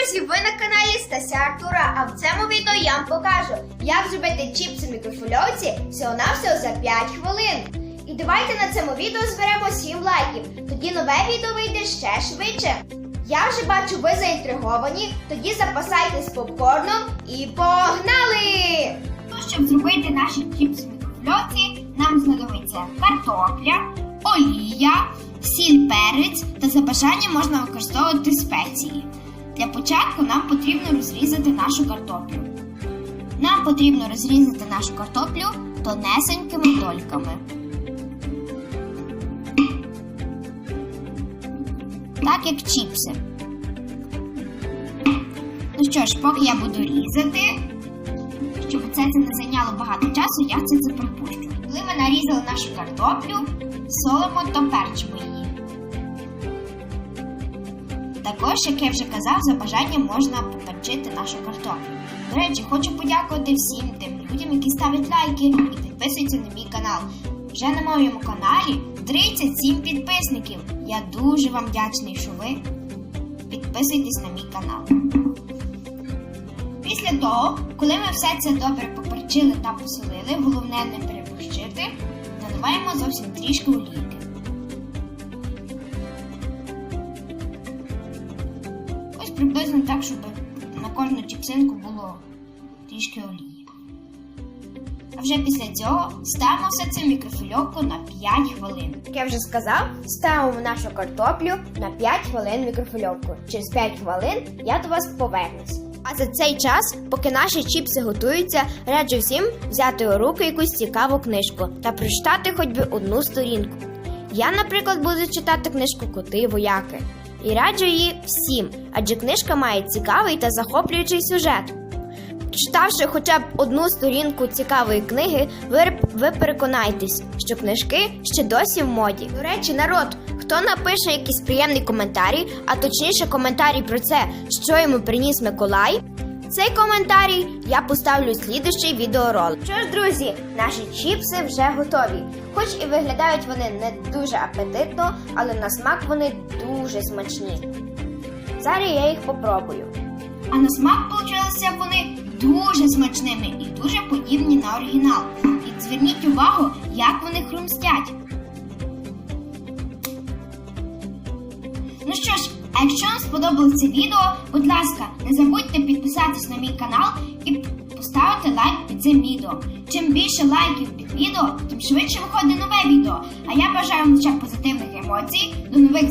друзі! Ви на каналі Стася Артура. А в цьому відео я вам покажу, як зробити чіпси в мікрофольовці всього навсього за 5 хвилин. І давайте на цьому відео зберемо 7 лайків. Тоді нове відео вийде ще швидше. Я вже бачу, ви заінтриговані. Тоді запасайтесь попкорном і погнали! Ну, щоб зробити наші чіпси в нам знадобиться картопля, олія, сіль перець та за бажанням можна використовувати спеції. Для початку нам потрібно розрізати нашу картоплю. Нам потрібно розрізати нашу картоплю тонесенькими дольками. Так як чіпси. Ну що ж, поки я буду різати, щоб це не зайняло багато часу, я це це пропущу. Коли ми нарізали нашу картоплю, солимо та перчимо її. Також, як я вже казав, за бажанням можна поперчити нашу картоплю. До речі, хочу подякувати всім тим людям, які ставлять лайки і підписуються на мій канал. Вже на моєму каналі 37 підписників. Я дуже вам вдячний, що ви підписуєтесь на мій канал. Після того, коли ми все це добре поперчили та посолили, головне не переборщити, наливаємо зовсім трішки олійки. Приблизно так, щоб на кожну чіпсинку було трішки олії. А вже після цього ставимо все це мікрофільовку на 5 хвилин. Як я вже сказав, ставимо нашу картоплю на 5 хвилин в мікрофольовку. Через 5 хвилин я до вас повернусь. А за цей час, поки наші чіпси готуються, раджу всім взяти у руки якусь цікаву книжку та прочитати хоч би одну сторінку. Я, наприклад, буду читати книжку Коти вояки. І раджу її всім, адже книжка має цікавий та захоплюючий сюжет. Читавши хоча б одну сторінку цікавої книги, ви, ви переконайтесь, що книжки ще досі в моді. До речі, народ, хто напише якийсь приємний коментарі, а точніше коментарі про це, що йому приніс Миколай. Цей коментарій я поставлю слідущий відеоролик. Що ж, друзі, наші чіпси вже готові. Хоч і виглядають вони не дуже апетитно, але на смак вони дуже смачні. Зараз я їх попробую. А на смак получилися вони дуже смачними і дуже подібні на оригінал. І зверніть увагу, як вони хрумстять. Ну що ж, а якщо вам сподобалось це відео, будь ласка, не забудьте підписатись на мій канал і поставити лайк під цим відео. Чим більше лайків під відео, тим швидше виходить нове відео. А я бажаю вам лише позитивних емоцій. До нових